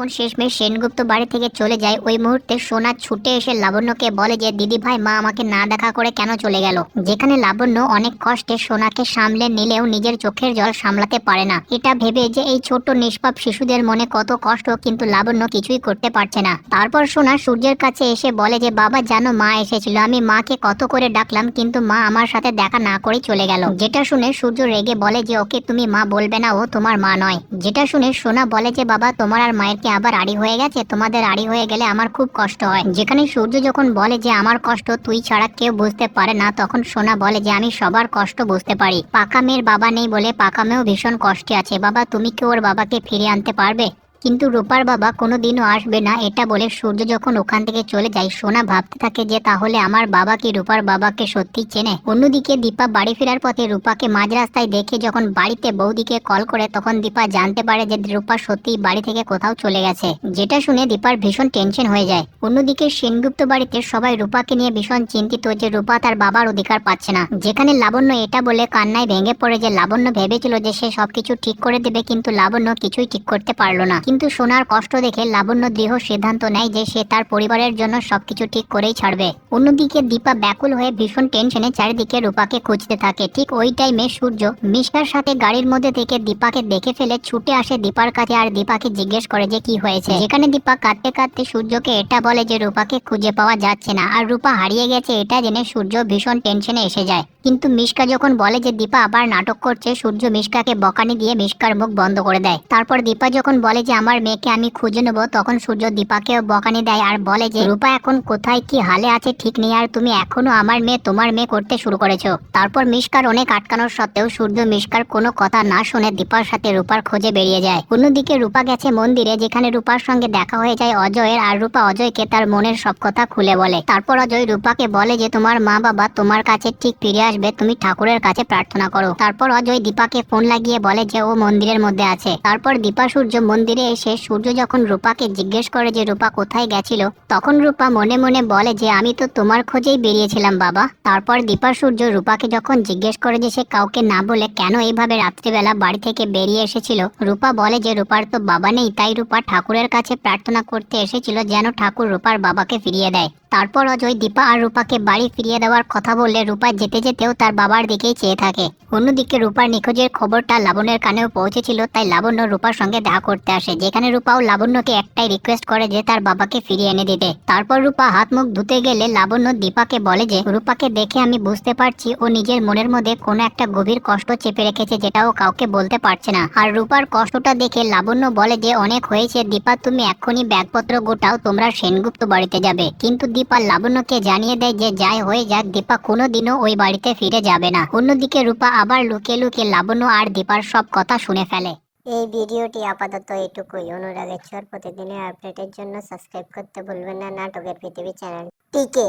যখন শেষমেশ সেনগুপ্ত বাড়ি থেকে চলে যায়। ওই মুহূর্তে সোনা ছুটে এসে লাবণ্যকে বলে যে, দিদি ভাই, মা আমাকে না দেখা করে কেন চলে গেল? যেখানে লাবণ্য অনেক কষ্টে সোনাকে সামলে নিলেও নিজের চোখের জল সামলাতে পারে না। এটা ভেবে যে, এই ছোট্ট নিষ্পাপ শিশুদের মনে কত কষ্ট, কিন্তু লাবণ্য কিছুই করতে পারছে না। তারপর সোনা সূর্যের কাছে এসে বলে যে, বাবা, জানো, মা এসেছিল। আমি মাকে কত করে ডাকলাম, কিন্তু মা আমার সাথে দেখা না করে চলে গেল। যেটা শুনে সূর্য রেগে বলে যে, ওকে তুমি মা বলবে না, ও তোমার মা নয়। যেটা শুনে সোনা বলে যে, বাবা, তোমার আর মায়ের কি আবার আড়ি হয়ে গেছে, তোমাদের আড়ি হয়ে গেলে আমার খুব কষ্ট হয়। যেখানে সূর্য যখন বলে যে আমার কষ্ট তুই ছাড়া কেউ বুঝতে পারে না, তখন সোনা বলে যে আমি সবার কষ্ট বুঝতে পারি। পাকা মেয়ের বাবা নেই বলে পাকা মেয়েও ভীষণ কষ্টে আছে। বাবা, তুমি কি ওর বাবাকে ফিরিয়ে আনতে পারবে? কিন্তু রূপার বাবা কোনোদিনও আসবে না, এটা বলে সূর্য যখন ওখান থেকে চলে যায়, সোনা ভাবতে থাকে যে তাহলে আমার বাবা কি রূপার বাবাকে সত্যি চেনে? অন্যদিকে দীপা বাড়ি ফেরার পথে রূপাকে মাঝ রাস্তায় দেখে যখন বাড়িতে বৌদিকে কল করে, তখন দীপা জানতে পারে যে রূপা সত্যি বাড়ি থেকে কোথাও চলে গেছে। যেটা শুনে দীপার ভীষণ টেনশন হয়ে যায়। অন্যদিকে সেনগুপ্ত বাড়িতে সবাই রূপাকে নিয়ে ভীষণ চিন্তিত যে রূপা তার বাবার অধিকার পাচ্ছে না। যেখানে লাবণ্য এটা বলে কান্নায় ভেঙে পড়ে যে, লাবণ্য ভেবেছিল যে সে সবকিছু ঠিক করে দেবে, কিন্তু লাবণ্য কিছুই ঠিক করতে পারল না। কিন্তু সোনার কষ্ট দেখে লাবণ্য দৃঢ় সিদ্ধান্ত নেয় যে সে তার পরিবারের জন্য সবকিছু ঠিক করেই ছাড়বে। অন্যদিকে দীপা ব্যাকুল হয়ে ভীষণ টেনশনে চারিদিকে রূপাকে খুঁজতে থাকে। ঠিক ওই টাইমে সূর্য মিশকার সাথে গাড়ির মধ্যে থেকে দীপাকে দেখে ফেলে ছুটে আসে দীপার কাছে আর দীপাকে জিজ্ঞেস করে যে কি হয়েছে। যেখানে দীপা কাঁদতে কাঁদতে সূর্যকে এটা বলে যে রূপাকে খুঁজে পাওয়া যাচ্ছে না। আর রূপা হারিয়ে গেছে এটা জেনে সূর্য ভীষণ টেনশনে এসে যায়। কিন্তু মিশকা যখন বলে যে দীপা আবার নাটক করছে, সূর্য মিশকাকে বকানি দিয়ে মিশকার মুখ বন্ধ করে দেয়। তারপর দীপা যখন বলে যে আমার মেয়েকে আমি খুঁজে নেব, তখন সূর্য দীপাকেও বকানি দেয় আর বলে যে, রূপা এখন কোথায়, কি হালে আছে ঠিক নেই, আর তুমি এখনও আমার মেয়ে, তোমার মেয়ে করতে শুরু করেছ। তারপর মিশকার অনেক আটকানোর সত্ত্বেও সূর্য মিশকার কোনো কথা না শুনে দীপার সাথে রূপার খোঁজে বেরিয়ে যায়। অন্যদিকে রূপা গেছে মন্দিরে, যেখানে রূপার সঙ্গে দেখা হয়ে যায় অজয়ের, আর রূপা অজয়কে তার মনের সব কথা খুলে বলে। তারপর অজয় রূপাকে বলে যে, তোমার মা বাবা তোমার কাছে ঠিক ফিরে আসবে, তুমি ঠাকুরের কাছে প্রার্থনা করো। তারপর অজয় দীপাকে ফোন লাগিয়ে বলে যে, ও মন্দিরের মধ্যে আছে। তারপর দীপা সূর্য মন্দিরে এসে সূর্য যখন রূপাকে জিজ্ঞেস করে যে, রূপা কোথায় গেছিল? তখন রূপা মনে মনে বলে যে, আমি তো তোমার খোঁজেই বেরিয়েছিলাম, বাবা। তারপর দীপা সূর্য রূপাকে যখন জিজ্ঞেস করে যে, সে কাউকে না বলে কেন এইভাবে রাত্রিবেলা বাড়ি থেকে বেরিয়ে এসেছিল? রূপা বলে যে, রূপার তো বাবা নেই, তাই রূপা ঠাকুরের কাছে প্রার্থনা করতে এসেছিল যেন ঠাকুর রূপার বাবাকে ফিরিয়ে দেয়। তারপর অজয় দীপা আর রূপাকে বাড়ি ফিরিয়ে দেওয়ার কথা বললে রূপা যেতে যেতেও তার বাবার দিকেই চেয়ে থাকে। অন্যদিকে রূপার নিখোঁজের খবরটা লাবণ্যের কানেও পৌঁছেছিল, তাই লাবণ্য রূপার সঙ্গে দেখা করতে আসে, যেখানে রূপাও লাবণ্যকে একটাই রিকোয়েস্ট করে যে তার বাবাকে ফিরিয়ে এনে দিতে। তারপর রূপা হাত মুখ ধুতে গেলে লাবণ্য দীপাকে বলে যে, রূপাকে দেখে আমি বুঝতে পারছি ও নিজের মনের মধ্যে কোনো একটা গভীর কষ্ট চেপে রেখেছে যেটা ও কাউকে বলতে পারছে না। আর রূপার কষ্টটা দেখে লাবণ্য বলে যে, অনেক হয়েছে দীপা, তুমি এক্ষুনি ব্যাগপত্র গোটাও, তোমরা সেনগুপ্ত বাড়িতে যাবে। কিন্তু দীপা লাবণ্যকে জানিয়ে দেয় যে যাই হয়ে যাক, দীপা কোনোদিনও ওই বাড়িতে ফিরে যাবে না। অন্যদিকে রূপা আবার লুকে লুকে লাবণ্য আর দীপার সব কথা শুনে ফেলে। এই ভিডিওটি আপাতত এটুকুই অনুরাগের ছোঁয়ার প্রতিদিনের আপডেটের জন্য সাবস্ক্রাইব করতে ভুলবেন না, নাটকের পৃথিবী চ্যানেলটিকে।